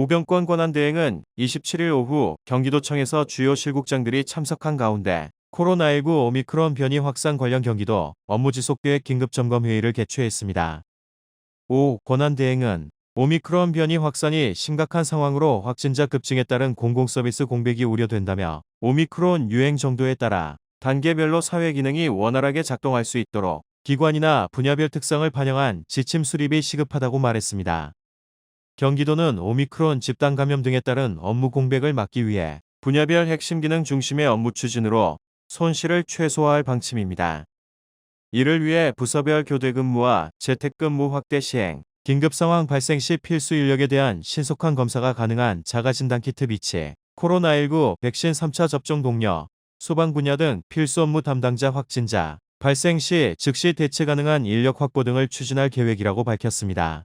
오병권 권한대행은 27일 오후 경기도청에서 주요 실국장들이 참석한 가운데 코로나19 오미크론 변이 확산 관련 경기도 업무지속계획 긴급점검회의를 개최했습니다. 오 권한대행은 오미크론 변이 확산이 심각한 상황으로 확진자 급증에 따른 공공서비스 공백이 우려된다며 오미크론 유행 정도에 따라 단계별로 사회 기능이 원활하게 작동할 수 있도록 기관이나 분야별 특성을 반영한 지침 수립이 시급하다고 말했습니다. 경기도는 오미크론 집단 감염 등에 따른 업무 공백을 막기 위해 분야별 핵심 기능 중심의 업무 추진으로 손실을 최소화할 방침입니다. 이를 위해 부서별 교대 근무와 재택근무 확대 시행, 긴급 상황 발생 시 필수 인력에 대한 신속한 검사가 가능한 자가진단 키트 비치, 코로나19 백신 3차 접종 동료, 소방 분야 등 필수 업무 담당자 확진자, 발생 시 즉시 대체 가능한 인력 확보 등을 추진할 계획이라고 밝혔습니다.